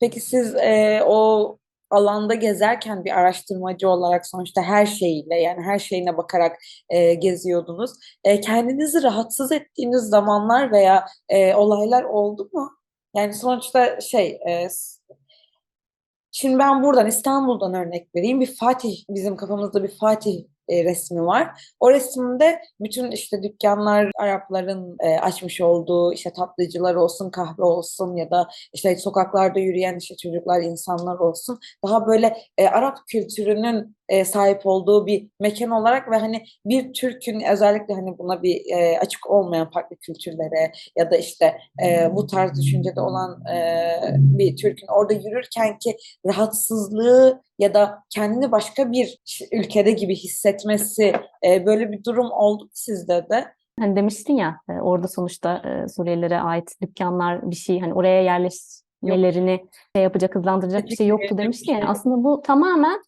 Peki siz e, o alanda gezerken bir araştırmacı olarak sonuçta her şeyiyle yani her şeyine bakarak e, geziyordunuz. E, kendinizi rahatsız ettiğiniz zamanlar veya e, olaylar oldu mu? Yani sonuçta şey e, Şimdi ben buradan İstanbul'dan örnek vereyim. Bir Fatih bizim kafamızda bir Fatih e, resmi var. O resimde bütün işte dükkanlar Arapların e, açmış olduğu işte tatlıcılar olsun, kahve olsun ya da işte sokaklarda yürüyen işte çocuklar, insanlar olsun. Daha böyle e, Arap kültürünün e, sahip olduğu bir mekan olarak ve hani bir Türk'ün özellikle hani buna bir e, açık olmayan farklı kültürlere ya da işte e, bu tarz düşüncede olan e, bir Türk'ün orada yürürken ki rahatsızlığı ya da kendini başka bir ülkede gibi hissetmesi e, böyle bir durum oldu mu sizde de? Hani demiştin ya e, orada sonuçta e, Suriyelilere ait dükkanlar bir şey hani oraya yerleşmelerini şey yapacak hızlandıracak bir şey yoktu demiştin ya. Aslında bu tamamen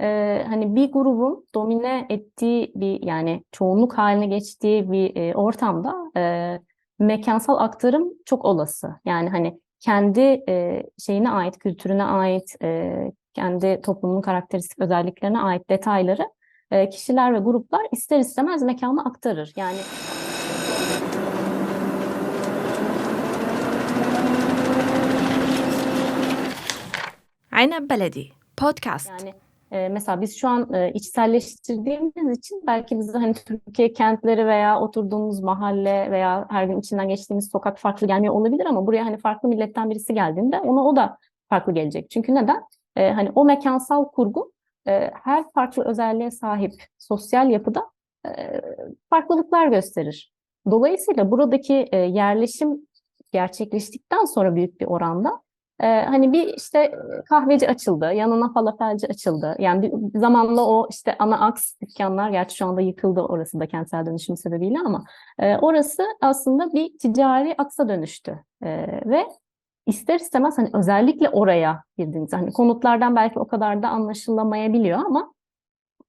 e, hani bir grubun domine ettiği bir yani çoğunluk haline geçtiği bir e, ortamda e, mekansal aktarım çok olası. Yani hani kendi e, şeyine ait, kültürüne ait, e, kendi toplumun karakteristik özelliklerine ait detayları e, kişiler ve gruplar ister istemez mekana aktarır. Yani Aynen Beledi Podcast. Yani e, mesela biz şu an e, içselleştirdiğimiz için belki bize hani Türkiye kentleri veya oturduğumuz mahalle veya her gün içinden geçtiğimiz sokak farklı gelmiyor olabilir ama buraya hani farklı milletten birisi geldiğinde ona o da farklı gelecek. Çünkü neden? E, hani o mekansal kurgu e, her farklı özelliğe sahip sosyal yapıda e, farklılıklar gösterir. Dolayısıyla buradaki e, yerleşim gerçekleştikten sonra büyük bir oranda e, hani bir işte kahveci açıldı, yanına falafelci açıldı. Yani bir zamanla o işte ana aks dükkanlar, gerçi şu anda yıkıldı orası da kentsel dönüşüm sebebiyle ama e, orası aslında bir ticari aksa dönüştü. E, ve ister istemez hani özellikle oraya girdiğiniz hani konutlardan belki o kadar da anlaşılamayabiliyor ama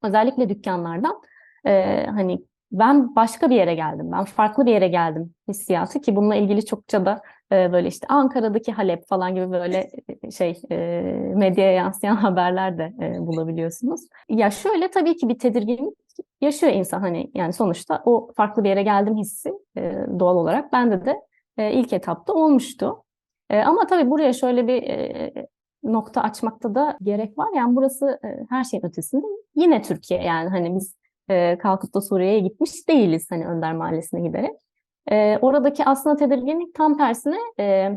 özellikle dükkanlardan e, hani ben başka bir yere geldim, ben farklı bir yere geldim hissiyatı ki bununla ilgili çokça da e, böyle işte Ankara'daki Halep falan gibi böyle e, şey e, medyaya yansıyan haberler de e, bulabiliyorsunuz. Ya şöyle tabii ki bir tedirginlik yaşıyor insan hani yani sonuçta o farklı bir yere geldim hissi e, doğal olarak bende de e, ilk etapta olmuştu. E, ama tabii buraya şöyle bir e, nokta açmakta da gerek var. Yani burası e, her şeyin ötesinde yine Türkiye yani hani biz e, kalkıp da Suriye'ye gitmiş değiliz hani Önder Mahallesi'ne giderek. E, oradaki aslında tedirginlik tam tersine e,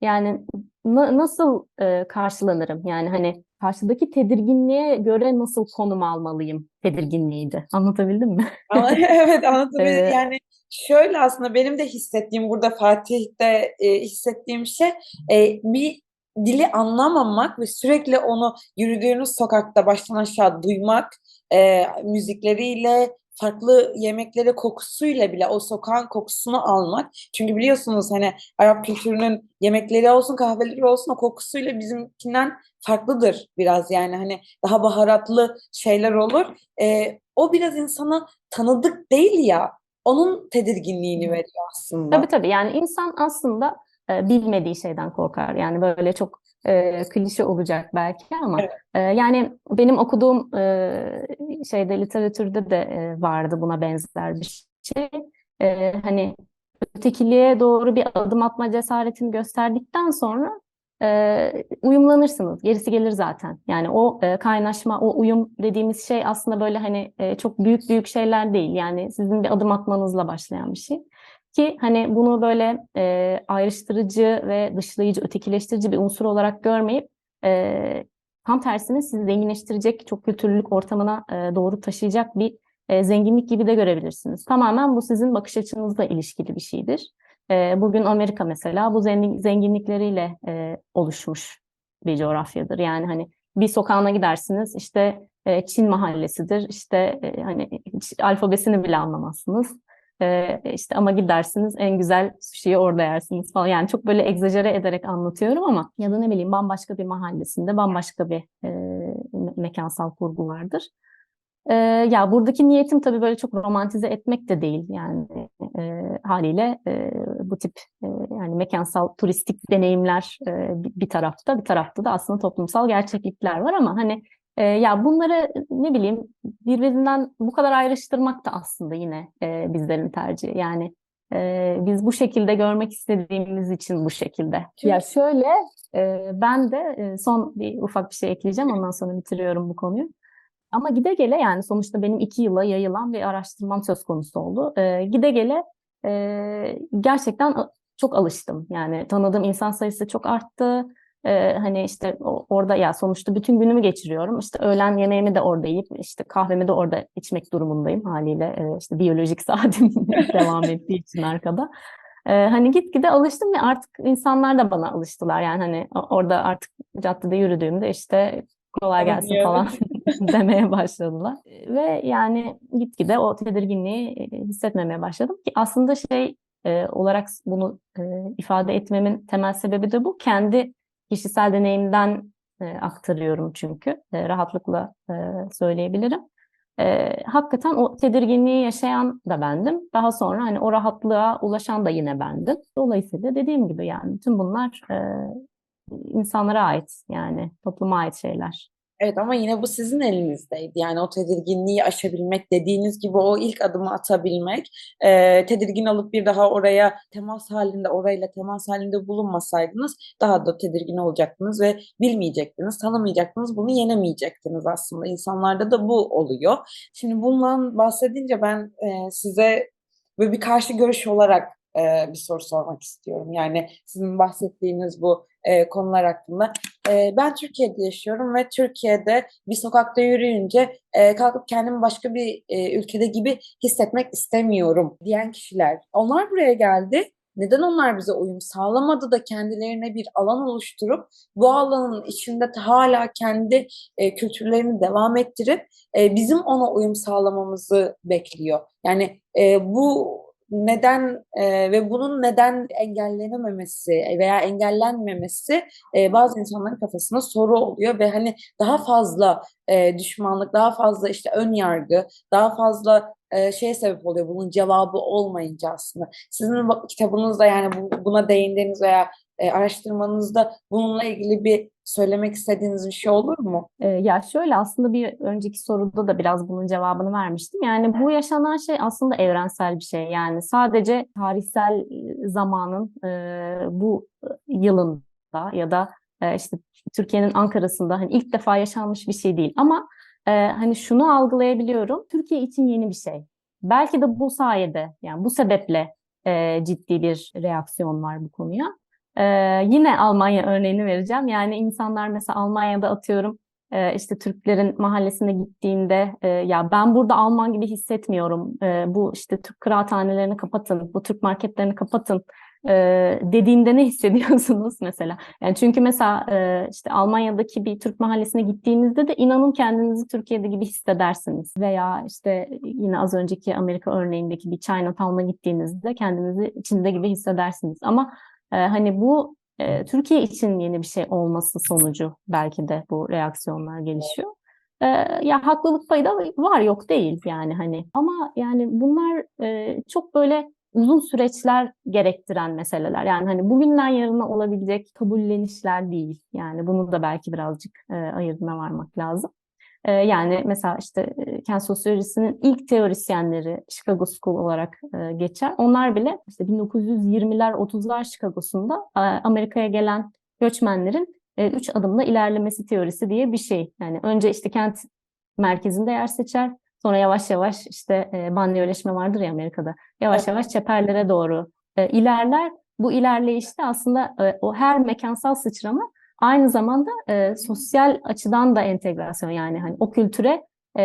yani na, nasıl e, karşılanırım? Yani hani karşıdaki tedirginliğe göre nasıl konum almalıyım tedirginliğiydi. Anlatabildim mi? Evet anlatabildim. Ee, Yani şöyle aslında benim de hissettiğim burada Fatih'te e, hissettiğim şey e, bir dili anlamamak ve sürekli onu yürüdüğünüz sokakta baştan aşağı duymak e, müzikleriyle farklı yemekleri kokusuyla bile o sokağın kokusunu almak. Çünkü biliyorsunuz hani Arap kültürünün yemekleri olsun kahveleri olsun o kokusuyla bizimkinden farklıdır biraz yani hani daha baharatlı şeyler olur. E, o biraz insana tanıdık değil ya onun tedirginliğini veriyor aslında. Tabii tabii yani insan aslında e, bilmediği şeyden korkar. Yani böyle çok e, klişe olacak belki ama Evet. e, yani benim okuduğum e, şeyde literatürde de e, vardı buna benzer bir şey. E, hani ötekiliğe doğru bir adım atma cesaretini gösterdikten sonra e, uyumlanırsınız. Gerisi gelir zaten. Yani o e, kaynaşma, o uyum dediğimiz şey aslında böyle hani e, çok büyük büyük şeyler değil. Yani sizin bir adım atmanızla başlayan bir şey. Ki hani bunu böyle e, ayrıştırıcı ve dışlayıcı, ötekileştirici bir unsur olarak görmeyip e, tam tersine sizi zenginleştirecek, çok kültürlülük ortamına e, doğru taşıyacak bir e, zenginlik gibi de görebilirsiniz. Tamamen bu sizin bakış açınızla ilişkili bir şeydir. E, bugün Amerika mesela bu zengin, zenginlikleriyle e, oluşmuş bir coğrafyadır. Yani hani bir sokağına gidersiniz işte e, Çin mahallesidir işte e, hani hiç alfabesini bile anlamazsınız. E, işte ama gidersiniz en güzel sushi'yi orada yersiniz falan. Yani çok böyle egzajere ederek anlatıyorum ama ya da ne bileyim bambaşka bir mahallesinde bambaşka bir e, me- mekansal kurgu vardır. Ee, ya buradaki niyetim tabii böyle çok romantize etmek de değil yani e, haliyle e, bu tip e, yani mekansal turistik deneyimler e, bir tarafta bir tarafta da aslında toplumsal gerçeklikler var ama hani e, ya bunları ne bileyim birbirinden bu kadar ayrıştırmak da aslında yine e, bizlerin tercihi yani e, biz bu şekilde görmek istediğimiz için bu şekilde. Ya şöyle e, ben de e, son bir ufak bir şey ekleyeceğim ondan sonra bitiriyorum bu konuyu. Ama gide gele yani sonuçta benim iki yıla yayılan bir araştırmam söz konusu oldu. Ee, gide gele e, gerçekten çok alıştım. Yani tanıdığım insan sayısı çok arttı. Ee, hani işte orada ya sonuçta bütün günümü geçiriyorum. İşte öğlen yemeğimi de orada yiyip işte kahvemi de orada içmek durumundayım haliyle. Ee, işte biyolojik saatim devam ettiği için arkada. Ee, hani gitgide alıştım ve artık insanlar da bana alıştılar. Yani hani orada artık caddede yürüdüğümde işte kolay gelsin falan demeye başladılar. Ve yani gitgide o tedirginliği e, hissetmemeye başladım ki aslında şey e, olarak bunu e, ifade etmemin temel sebebi de bu. Kendi kişisel deneyimden e, aktarıyorum çünkü E, rahatlıkla e, söyleyebilirim. E, hakikaten o tedirginliği yaşayan da bendim. Daha sonra hani o rahatlığa ulaşan da yine bendim. Dolayısıyla dediğim gibi yani tüm bunlar e, insanlara ait yani topluma ait şeyler. Evet ama yine bu sizin elinizdeydi. Yani o tedirginliği aşabilmek, dediğiniz gibi o ilk adımı atabilmek, e, tedirgin alıp bir daha oraya temas halinde, orayla temas halinde bulunmasaydınız daha da tedirgin olacaktınız ve bilmeyecektiniz, tanımayacaktınız, bunu yenemeyecektiniz aslında. İnsanlarda da bu oluyor. Şimdi bundan bahsedince ben e, size böyle bir karşı görüş olarak e, bir soru sormak istiyorum. Yani sizin bahsettiğiniz bu e, konular hakkında. E, ben Türkiye'de yaşıyorum ve Türkiye'de bir sokakta yürüyünce e, kalkıp kendimi başka bir e, ülkede gibi hissetmek istemiyorum diyen kişiler. Onlar buraya geldi. Neden onlar bize uyum sağlamadı da kendilerine bir alan oluşturup bu alanın içinde hala kendi e, kültürlerini devam ettirip e, bizim ona uyum sağlamamızı bekliyor. Yani e, bu neden e, ve bunun neden engellenememesi veya engellenmemesi e, bazı insanların kafasında soru oluyor ve hani daha fazla e, düşmanlık, daha fazla işte ön yargı, daha fazla e, şeye sebep oluyor bunun cevabı olmayınca aslında. Sizin kitabınızda yani bu, buna değindiğiniz veya e, araştırmanızda bununla ilgili bir söylemek istediğiniz bir şey olur mu? Ee, Ya şöyle aslında bir önceki soruda da biraz bunun cevabını vermiştim. Yani bu yaşanan şey aslında evrensel bir şey. Yani sadece tarihsel e, zamanın e, bu yılında ya da e, işte Türkiye'nin Ankara'sında hani ilk defa yaşanmış bir şey değil. Ama e, hani şunu algılayabiliyorum. Türkiye için yeni bir şey. Belki de bu sayede yani bu sebeple e, ciddi bir reaksiyon var bu konuya. Ee, yine Almanya örneğini vereceğim. Yani insanlar mesela Almanya'da atıyorum e, işte Türklerin mahallesine gittiğinde e, ya ben burada Alman gibi hissetmiyorum. E, bu işte Türk kıraathanelerini kapatın, bu Türk marketlerini kapatın e, dediğinde ne hissediyorsunuz mesela? Yani çünkü mesela e, işte Almanya'daki bir Türk mahallesine gittiğinizde de inanın kendinizi Türkiye'de gibi hissedersiniz. Veya işte yine az önceki Amerika örneğindeki bir Chinatown'a gittiğinizde kendinizi içinde gibi hissedersiniz. Ama ee, hani bu e, Türkiye için yeni bir şey olması sonucu belki de bu reaksiyonlar gelişiyor. Ee, ya haklılık payı da var yok değil yani hani ama yani bunlar e, çok böyle uzun süreçler gerektiren meseleler. Yani hani bugünden yarına olabilecek kabullenişler değil. Yani bunu da belki birazcık e, ayırdına varmak lazım. Ee, yani mesela işte e, kent sosyolojisinin ilk teorisyenleri Chicago School olarak e, geçer. Onlar bile işte 1920'ler 30'lar Chicago'sunda e, Amerika'ya gelen göçmenlerin e, üç adımla ilerlemesi teorisi diye bir şey. Yani önce işte kent merkezinde yer seçer. Sonra yavaş yavaş işte e, banliyöleşme vardır ya Amerika'da. Yavaş Evet. yavaş çeperlere doğru e, ilerler. Bu ilerleyişte aslında e, o her mekansal sıçrama aynı zamanda e, sosyal açıdan da entegrasyon yani hani o kültüre e,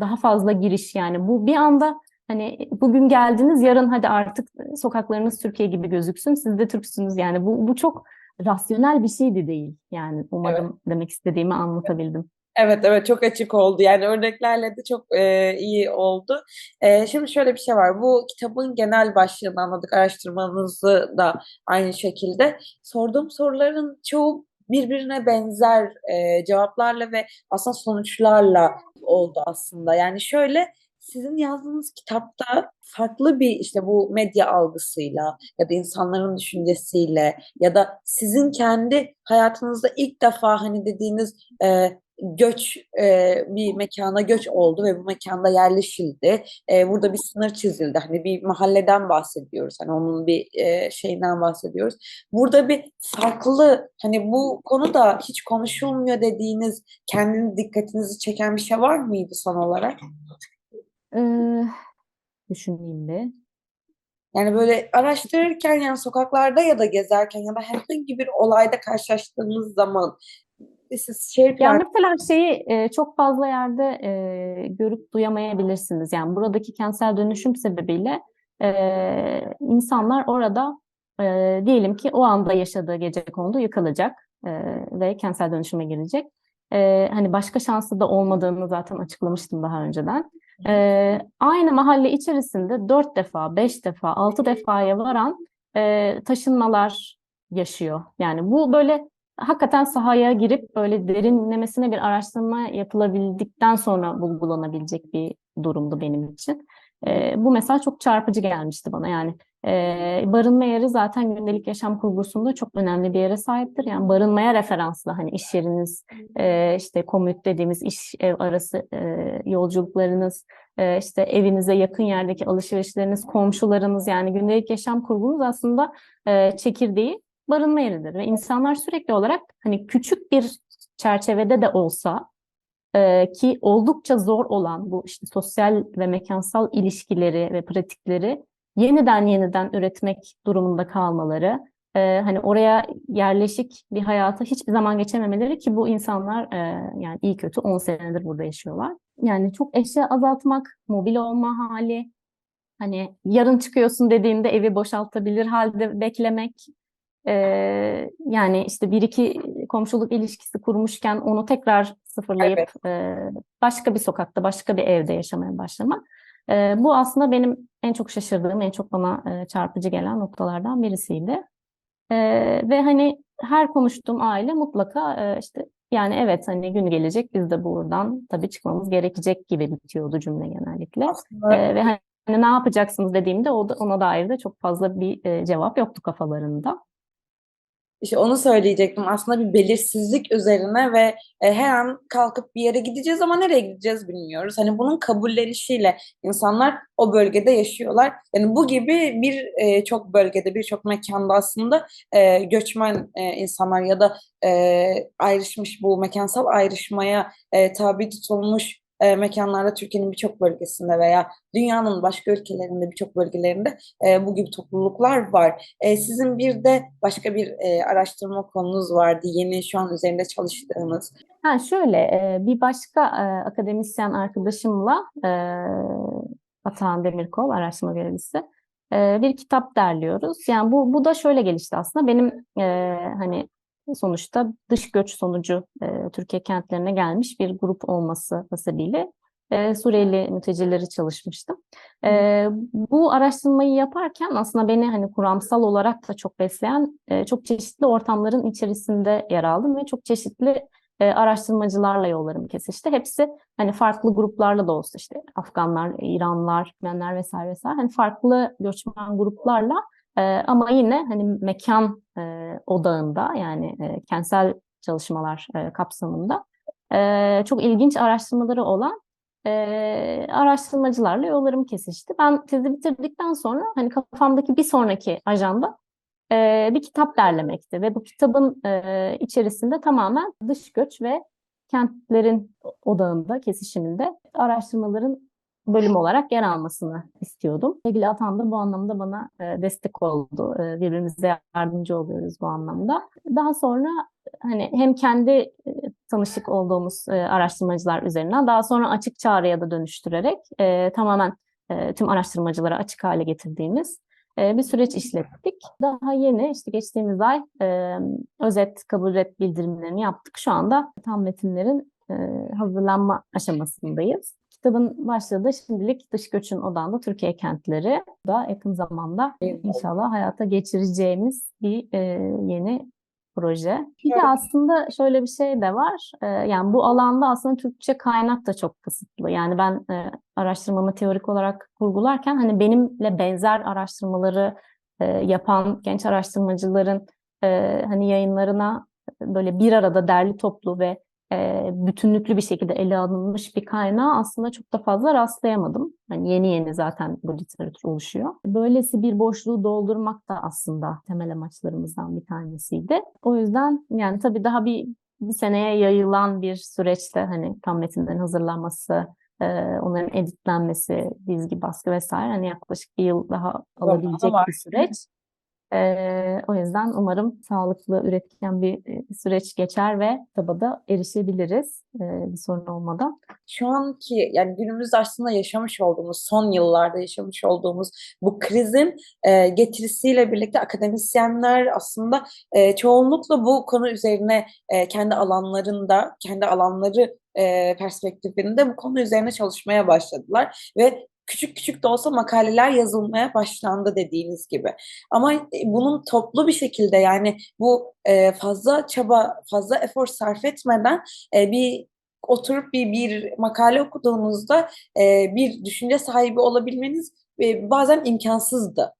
daha fazla giriş yani bu bir anda hani bugün geldiniz yarın hadi artık sokaklarınız Türkiye gibi gözüksün siz de Türksünüz yani bu bu çok rasyonel bir şey de değil yani umarım demek istediğimi anlatabildim. Evet evet çok açık oldu. Yani örneklerle de çok e, iyi oldu. E, şimdi şöyle bir şey var. Bu kitabın genel başlığını anladık. Araştırmanızı da aynı şekilde. Sorduğum soruların çoğu birbirine benzer e, cevaplarla ve aslında sonuçlarla oldu aslında. Yani şöyle sizin yazdığınız kitapta farklı bir işte bu medya algısıyla ya da insanların düşüncesiyle ya da sizin kendi hayatınızda ilk defa hani dediğiniz e, göç e, bir mekana göç oldu ve bu mekanda yerleşildi. E, burada bir sınır çizildi. Hani bir mahalleden bahsediyoruz. Hani onun bir e, şeyinden bahsediyoruz. Burada bir farklı hani bu konuda hiç konuşulmuyor dediğiniz kendini dikkatinizi çeken bir şey var mıydı son olarak? Ee, düşüneyim bir. Yani böyle araştırırken yani sokaklarda ya da gezerken ya da herhangi bir olayda karşılaştığınız zaman siz şehir Ya plan mesela şeyi e, çok fazla yerde e, görüp duyamayabilirsiniz. Yani buradaki kentsel dönüşüm sebebiyle e, insanlar orada e, diyelim ki o anda yaşadığı gecekondu yıkılacak e, ve kentsel dönüşüme girecek. E, hani başka şansı da olmadığını zaten açıklamıştım daha önceden. E, aynı mahalle içerisinde dört defa, beş defa, altı defaya varan e, taşınmalar yaşıyor. Yani bu böyle hakikaten sahaya girip böyle derinlemesine bir araştırma yapılabildikten sonra bulgulanabilecek bir durumdu benim için. Ee, bu mesela çok çarpıcı gelmişti bana. Yani e, barınma yeri zaten gündelik yaşam kurgusunda çok önemli bir yere sahiptir. Yani barınmaya referanslı hani iş yeriniz, e, işte komüt dediğimiz iş ev arası e, yolculuklarınız, e, işte evinize yakın yerdeki alışverişleriniz, komşularınız yani gündelik yaşam kurgunuz aslında e, çekirdeği barınma yeridir ve insanlar sürekli olarak hani küçük bir çerçevede de olsa e, ki oldukça zor olan bu işte sosyal ve mekansal ilişkileri ve pratikleri yeniden yeniden üretmek durumunda kalmaları, e, hani oraya yerleşik bir hayata hiçbir zaman geçememeleri ki bu insanlar e, yani iyi kötü 10 senedir burada yaşıyorlar. Yani çok eşya azaltmak, mobil olma hali, hani yarın çıkıyorsun dediğinde evi boşaltabilir halde beklemek, ee, yani işte bir iki komşuluk ilişkisi kurmuşken onu tekrar sıfırlayıp e, başka bir sokakta, başka bir evde yaşamaya başlamak. E, bu aslında benim en çok şaşırdığım, en çok bana e, çarpıcı gelen noktalardan birisiydi. E, ve hani her konuştuğum aile mutlaka e, işte yani evet hani gün gelecek biz de buradan tabii çıkmamız gerekecek gibi bitiyordu cümle genellikle. aslında E, ve hani ne yapacaksınız dediğimde o da, ona dair de çok fazla bir e, cevap yoktu kafalarında. İşte onu söyleyecektim. Aslında bir belirsizlik üzerine ve e, her an kalkıp bir yere gideceğiz ama nereye gideceğiz bilmiyoruz. Hani bunun kabullenişiyle insanlar o bölgede yaşıyorlar. Yani bu gibi bir e, çok bölgede, birçok mekanda aslında e, göçmen e, insanlar ya da e, ayrışmış bu mekansal ayrışmaya e, tabi tutulmuş e, mekanlarda Türkiye'nin birçok bölgesinde veya dünyanın başka ülkelerinde birçok bölgelerinde e, bu gibi topluluklar var. E, sizin bir de başka bir e, araştırma konunuz vardı. Yeni şu an üzerinde çalıştığınız. Ha şöyle e, bir başka e, akademisyen arkadaşımla e, Atahan Demirkol araştırma görevlisi e, bir kitap derliyoruz. Yani bu bu da şöyle gelişti aslında. Benim e, hani sonuçta dış göç sonucu e, Türkiye kentlerine gelmiş bir grup olması hasebiyle e, Suriyeli mültecileri çalışmıştım. E, bu araştırmayı yaparken aslında beni hani kuramsal olarak da çok besleyen e, çok çeşitli ortamların içerisinde yer aldım ve çok çeşitli e, araştırmacılarla yollarım kesişti. Hepsi hani farklı gruplarla da olsa işte Afganlar, İranlılar, Türkmenler vesaire vesaire hani farklı göçmen gruplarla e, ama yine hani mekan e, odağında yani e, kentsel çalışmalar e, kapsamında e, çok ilginç araştırmaları olan e, araştırmacılarla yollarım kesişti. Ben tezi bitirdikten sonra hani kafamdaki bir sonraki ajanda e, bir kitap derlemekti ve bu kitabın e, içerisinde tamamen dış göç ve kentlerin odağında, kesişiminde araştırmaların bölüm olarak yer almasını istiyordum. Sevgili Atan da bu anlamda bana e, destek oldu. E, birbirimize yardımcı oluyoruz bu anlamda. Daha sonra hani hem kendi e, tanışık olduğumuz araştırmacılar üzerinden daha sonra açık çağrıya da dönüştürerek tamamen tüm araştırmacılara açık hale getirdiğimiz bir süreç işlettik. Daha yeni işte geçtiğimiz ay özet kabul et bildirimlerini yaptık. Şu anda tam metinlerin hazırlanma aşamasındayız. Kitabın başladığı şimdilik dış göçün odağında Türkiye kentleri da yakın zamanda inşallah hayata geçireceğimiz bir e, yeni proje. Bir de aslında şöyle bir şey de var. Ee, yani bu alanda aslında Türkçe kaynak da çok kısıtlı. Yani ben e, araştırmamı teorik olarak kurgularken hani benimle benzer araştırmaları e, yapan genç araştırmacıların e, hani yayınlarına böyle bir arada derli toplu ve e, bütünlüklü bir şekilde ele alınmış bir kaynağı aslında çok da fazla rastlayamadım. Hani yeni yeni zaten bu literatür oluşuyor. Böylesi bir boşluğu doldurmak da aslında temel amaçlarımızdan bir tanesiydi. O yüzden yani tabii daha bir bir seneye yayılan bir süreçte hani tam metinlerin hazırlanması, e, onların editlenmesi, dizgi, baskı vesaire hani yaklaşık bir yıl daha alabilecek bir süreç. Ee, o yüzden umarım sağlıklı, üretken bir e, süreç geçer ve kitaba da erişebiliriz e, bir sorun olmadan. Şu anki yani günümüzde aslında yaşamış olduğumuz, son yıllarda yaşamış olduğumuz bu krizin e, getirisiyle birlikte akademisyenler aslında e, çoğunlukla bu konu üzerine e, kendi alanlarında, kendi alanları e, perspektifinde bu konu üzerine çalışmaya başladılar ve küçük küçük de olsa makaleler yazılmaya başlandı dediğiniz gibi. Ama e, bunun toplu bir şekilde yani bu e, fazla çaba, fazla efor sarf etmeden e, bir oturup bir, bir makale okuduğunuzda bir düşünce sahibi olabilmeniz bazen imkansızdı.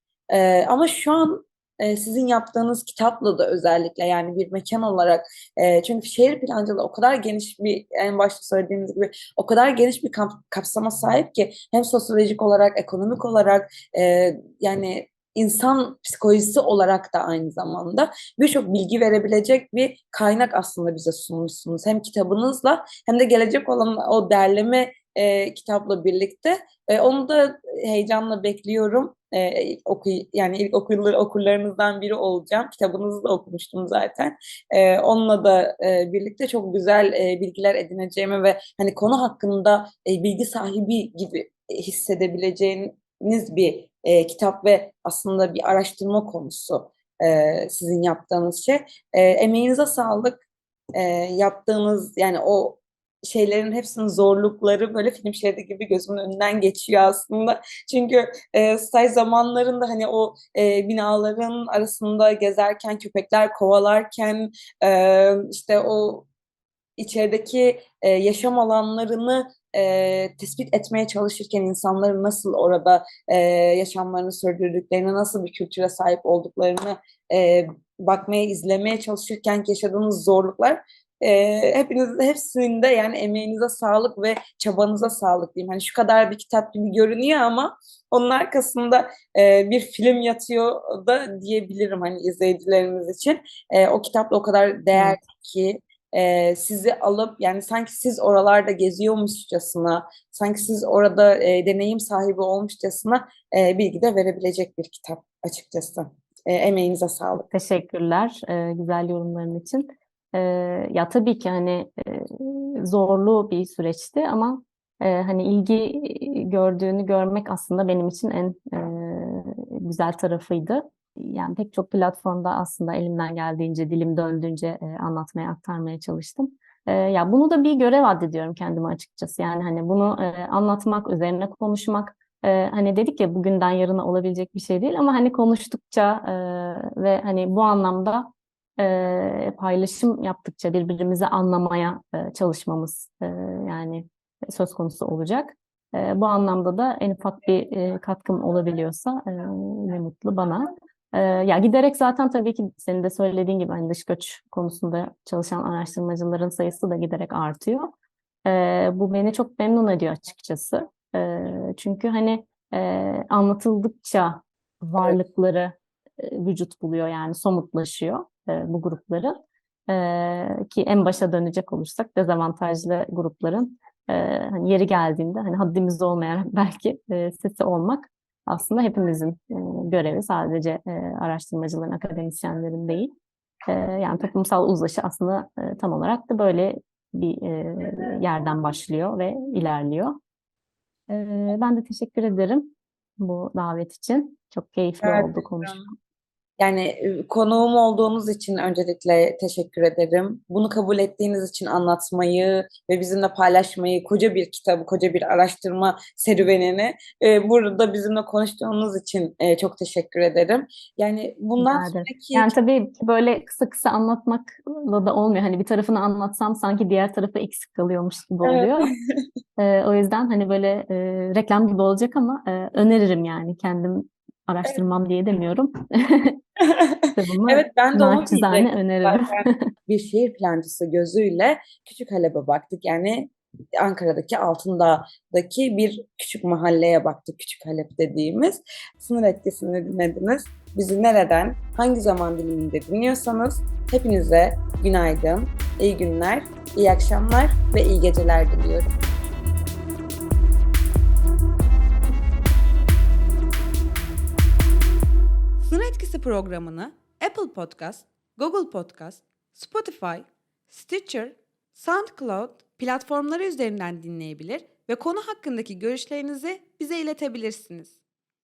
Ama şu an e, sizin yaptığınız kitapla da özellikle yani bir mekan olarak e, çünkü şehir plancılığı o kadar geniş bir en başta söylediğimiz gibi o kadar geniş bir kap- kapsama sahip ki hem sosyolojik olarak ekonomik olarak e, yani insan psikolojisi olarak da aynı zamanda birçok bilgi verebilecek bir kaynak aslında bize sunmuşsunuz. Hem kitabınızla hem de gelecek olan o derleme e, kitapla birlikte. E, onu da heyecanla bekliyorum. E, oku yani ilk okur, okurlarınızdan biri olacağım. Kitabınızı da okumuştum zaten. E, onunla da e, birlikte çok güzel e, bilgiler edineceğimi ve hani konu hakkında e, bilgi sahibi gibi hissedebileceğiniz bir e, kitap ve aslında bir araştırma konusu e, sizin yaptığınız şey. E, emeğinize sağlık. E, yaptığınız yani o şeylerin hepsinin zorlukları böyle film şeridi gibi gözümün önünden geçiyor aslında. Çünkü e, staj zamanlarında hani o e, binaların arasında gezerken, köpekler kovalarken e, işte o içerideki e, yaşam alanlarını e, tespit etmeye çalışırken insanların nasıl orada e, yaşamlarını sürdürdüklerini, nasıl bir kültüre sahip olduklarını e, bakmaya, izlemeye çalışırken yaşadığınız zorluklar e, hepiniz hepsinde yani emeğinize sağlık ve çabanıza sağlık diyeyim. Hani şu kadar bir kitap gibi görünüyor ama onun arkasında e, bir film yatıyor da diyebilirim hani izleyicilerimiz için. E, o kitapla o kadar değerli ki e, sizi alıp yani sanki siz oralarda geziyormuşçasına, sanki siz orada e, deneyim sahibi olmuşçasına e, bilgi de verebilecek bir kitap açıkçası. E, emeğinize sağlık. Teşekkürler e, güzel yorumların için. E, ya tabii ki hani e, zorlu bir süreçti ama e, hani ilgi gördüğünü görmek aslında benim için en e, güzel tarafıydı. Yani pek çok platformda aslında elimden geldiğince, dilim döndüğünce e, anlatmaya, aktarmaya çalıştım. E, ya bunu da bir görev addediyorum kendime açıkçası. Yani hani bunu e, anlatmak, üzerine konuşmak, e, hani dedik ya bugünden yarına olabilecek bir şey değil ama hani konuştukça e, ve hani bu anlamda e, paylaşım yaptıkça birbirimizi anlamaya e, çalışmamız e, yani söz konusu olacak. E, bu anlamda da en ufak bir e, katkım olabiliyorsa e, ne mutlu bana. E, ya giderek zaten tabii ki senin de söylediğin gibi hani dış göç konusunda çalışan araştırmacıların sayısı da giderek artıyor. E, bu beni çok memnun ediyor açıkçası. E, çünkü hani e, anlatıldıkça varlıkları e, vücut buluyor yani somutlaşıyor e, bu grupların. E, ki en başa dönecek olursak dezavantajlı grupların e, hani yeri geldiğinde hani haddimiz olmayan belki e, sesi olmak aslında hepimizin e, görevi sadece e, araştırmacıların, akademisyenlerin değil. E, yani toplumsal uzlaşı aslında e, tam olarak da böyle bir e, yerden başlıyor ve ilerliyor. E, ben de teşekkür ederim bu davet için. Çok keyifli Rica oldu konuşmak. Yani e, konuğum olduğunuz için öncelikle teşekkür ederim. Bunu kabul ettiğiniz için anlatmayı ve bizimle paylaşmayı, koca bir kitabı, koca bir araştırma serüvenini e, burada bizimle konuştuğunuz için e, çok teşekkür ederim. Yani bundan Rica sonraki Yani tabii böyle kısa kısa anlatmakla da olmuyor. Hani bir tarafını anlatsam sanki diğer tarafı eksik kalıyormuş gibi Evet. oluyor. Ee, o yüzden hani böyle e, reklam gibi olacak ama e, öneririm yani kendim araştırmam diye demiyorum. Evet ben de onu diyecektim öneririm. Bir şehir plancısı gözüyle Küçük Halep'e baktık. Yani Ankara'daki Altındağ'daki bir küçük mahalleye baktık. Küçük Halep dediğimiz. Sınır etkisini dinlediniz. Bizi nereden, hangi zaman diliminde dinliyorsanız hepinize günaydın, iyi günler, iyi akşamlar ve iyi geceler diliyorum. Etkisi programını Apple Podcast, Google Podcast, Spotify, Stitcher, SoundCloud platformları üzerinden dinleyebilir ve konu hakkındaki görüşlerinizi bize iletebilirsiniz.